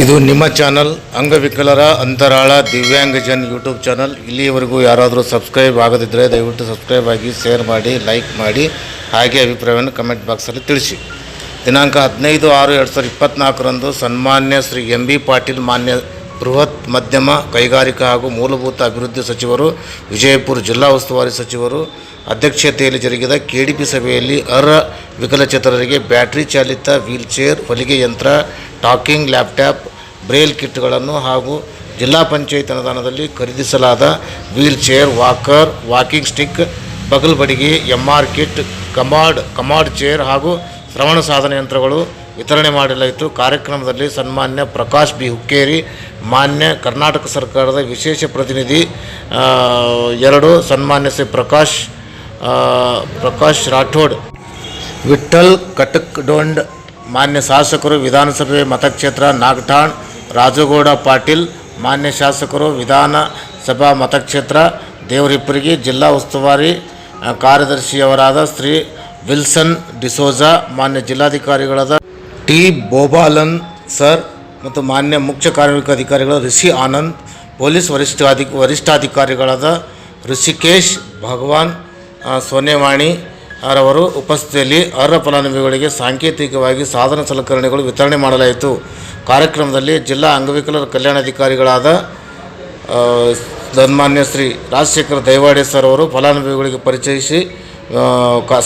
ಇದು ನಿಮ್ಮ ಚಾನಲ್ ಅಂಗವಿಕಲರ ಅಂತರಾಳ ದಿವ್ಯಾಂಗಜನ್ ಯೂಟ್ಯೂಬ್ ಚಾನಲ್. ಇಲ್ಲಿಯವರೆಗೂ ಯಾರಾದರೂ ಸಬ್ಸ್ಕ್ರೈಬ್ ಆಗದಿದ್ದರೆ ದಯವಿಟ್ಟು ಸಬ್ಸ್ಕ್ರೈಬ್ ಆಗಿ, ಶೇರ್ ಮಾಡಿ, ಲೈಕ್ ಮಾಡಿ, ಹಾಗೆ ಅಭಿಪ್ರಾಯವನ್ನು ಕಮೆಂಟ್ ಬಾಕ್ಸಲ್ಲಿ ತಿಳಿಸಿ. ದಿನಾಂಕ ಹದಿನೈದು ಆರು ಎರಡು ಸಾವಿರದ ಇಪ್ಪತ್ತ್ನಾಲ್ಕರಂದು ಸನ್ಮಾನ್ಯ ಶ್ರೀ ಎಂ ಬಿ ಪಾಟೀಲ್ ಮಾನ್ಯ ಬೃಹತ್ ಮಧ್ಯಮ ಕೈಗಾರಿಕಾ ಹಾಗೂ ಮೂಲಭೂತ ಅಭಿವೃದ್ಧಿ ಸಚಿವರು, ವಿಜಯಪುರ ಜಿಲ್ಲಾ ಉಸ್ತುವಾರಿ ಸಚಿವರು, ಅಧ್ಯಕ್ಷತೆಯಲ್ಲಿ ಜರುಗಿದ ಕೆಡಿಪಿ ಸಭೆಯಲ್ಲಿ ಅರ್ಹ ವಿಕಲಚೇತನರಿಗೆ ಬ್ಯಾಟ್ರಿ ಚಾಲಿತ ವೀಲ್ಚೇರ್ ಹೊಲಿಗೆ ಯಂತ್ರ ಟಾಕಿಂಗ್ ಲ್ಯಾಪ್ಟಾಪ್, ಬ್ರೇಲ್ ಕಿಟ್ಗಳನ್ನು ಹಾಗೂ ಜಿಲ್ಲಾ ಪಂಚಾಯತ್ ಅನುದಾನದಲ್ಲಿ ಖರೀದಿಸಲಾದ wheel chair walker, walking stick, ಬಗಲ್ ಬಡಿಗೆ M R kit, commode commode chair ಹಾಗೂ ಶ್ರವಣ ಸಾಧನ ಯಂತ್ರಗಳು ವಿತರಣೆ ಮಾಡಲಾಯಿತು. ಕಾರ್ಯಕ್ರಮದಲ್ಲಿ ಸನ್ಮಾನ್ಯ ಪ್ರಕಾಶ್ ಬಿ. ಹುಕ್ಕೇರಿ, ಮಾನ್ಯ ಕರ್ನಾಟಕ ಸರ್ಕಾರದ ವಿಶೇಷ ಪ್ರತಿನಿಧಿ ಎರಡು ಸನ್ಮಾನ್ಯ ಶ್ರೀ ಪ್ರಕಾಶ್ ಪ್ರಕಾಶ್ ರಾಠೋಡ್. ವಿಠ್ಠಲ್ ಕಟಕ್ಡೊಂಡ್ ಮಾನ್ಯ ಶಾಸಕರು ವಿಧಾನಸಭೆ ಮತಕ್ಷೇತ್ರ ನಾಗಠಾಣ್, ರಾಜಗೌಡ ಪಾಟೀಲ್, ಮಾನ್ಯ ಶಾಸಕರು ವಿಧಾನಸಭಾ ಮತಕ್ಷೇತ್ರ, ದೇವರಿಪ್ಪರಿಗೆ ಜಿಲ್ಲಾ ಉಸ್ತುವಾರಿ ಕಾರ್ಯದರ್ಶಿಯವರಾದ ಶ್ರೀ ವಿಲ್ಸನ್ ಡಿಸೋಜಾ, ಮಾನ್ಯ ಜಿಲ್ಲಾಧಿಕಾರಿಗಳಾದ ಟಿ ಬೋಬಾಲನ್ ಸರ್ ಮತ್ತು ಮಾನ್ಯ ಮುಖ್ಯ ಕಾರ್ಮಿಕ ಅಧಿಕಾರಿಗಳು ಋಷಿ ಆನಂದ್, ಪೊಲೀಸ್ ವರಿಷ್ಠಾಧಿ, ವರಿಷ್ಠಾಧಿಕಾರಿಗಳಾದ ಋಷಿಕೇಶ್ ಭಗವಾನ್ ಸೋನೆವಾಣಿ ರವರು ಉಪಸ್ಥಿತಿಯಲ್ಲಿ ಅರ್ಹ ಫಲಾನುಭವಿಗಳಿಗೆ ಸಾಂಕೇತಿಕವಾಗಿ ಸಾಧನ ಸಲಕರಣೆಗಳು ವಿತರಣೆ ಮಾಡಲಾಯಿತು. ಕಾರ್ಯಕ್ರಮದಲ್ಲಿ ಜಿಲ್ಲಾ ಅಂಗವಿಕಲರ ಕಲ್ಯಾಣಾಧಿಕಾರಿಗಳಾದ ಧನ್ಮಾನ್ಯ ಶ್ರೀ ರಾಜಶೇಖರ ದೈವಾಡೆ ಸರ್ ಅವರು ಫಲಾನುಭವಿಗಳಿಗೆ ಪರಿಚಯಿಸಿ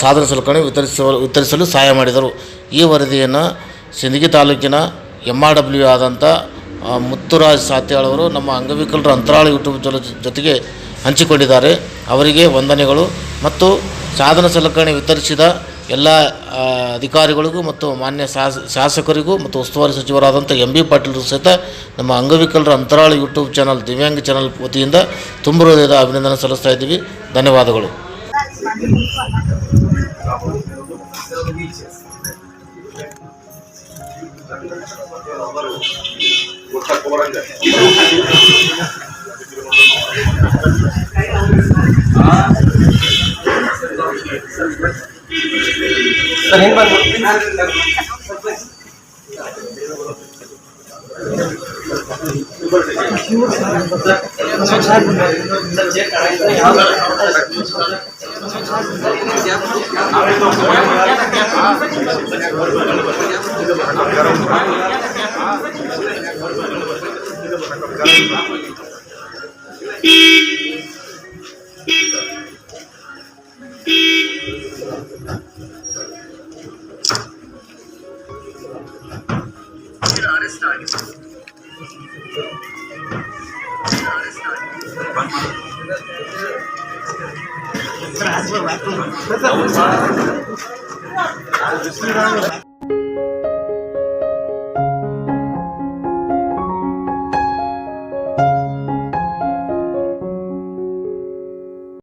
ಸಾಧನ ಸಲಕರಣೆ ವಿತರಿಸುವ, ವಿತರಿಸಲು ಸಹಾಯ ಮಾಡಿದರು. ಈ ವರದಿಯನ್ನು ಸಿಂದಗಿ ತಾಲೂಕಿನ ಎಂ ಆರ್ ಡಬ್ಲ್ಯೂ ಆದಂಥ ಮುತ್ತುರಾಜ್ ಸಾತ್ಯಾಳ್ ಅವರು ನಮ್ಮ ಅಂಗವಿಕಲರ ಅಂತರಾಳ ಯೂಟ್ಯೂಬ್ ಜೊತೆ ಜೊತೆಗೆ ಹಂಚಿಕೊಂಡಿದ್ದಾರೆ. ಅವರಿಗೆ ವಂದನೆಗಳು ಮತ್ತು ಸಾಧನ ಸಲಕರಣೆ ವಿತರಿಸಿದ ಎಲ್ಲ ಅಧಿಕಾರಿಗಳಿಗೂ ಮತ್ತು ಮಾನ್ಯ ಶಾಸ, ಶಾಸಕರಿಗೂ ಮತ್ತು ಉಸ್ತುವಾರಿ ಸಚಿವರಾದಂಥ ಎಂ ಬಿ ಪಾಟೀಲ್ ಸಹಿತ ನಮ್ಮ ಅಂಗವಿಕಲರ ಅಂತರಾಳ ಯೂಟ್ಯೂಬ್ ಚಾನಲ್, ದಿವ್ಯಾಂಗ ಚಾನಲ್ ವತಿಯಿಂದ ತುಂಬ ಹೃದಯದ ಅಭಿನಂದನೆ ಸಲ್ಲಿಸ್ತಾ ಇದ್ದೀವಿ. ಧನ್ಯವಾದಗಳು. ಸರ್ ಹೆಂಗ್ ಬಂದು história. Final da história. Traz o leco. Traz o leco.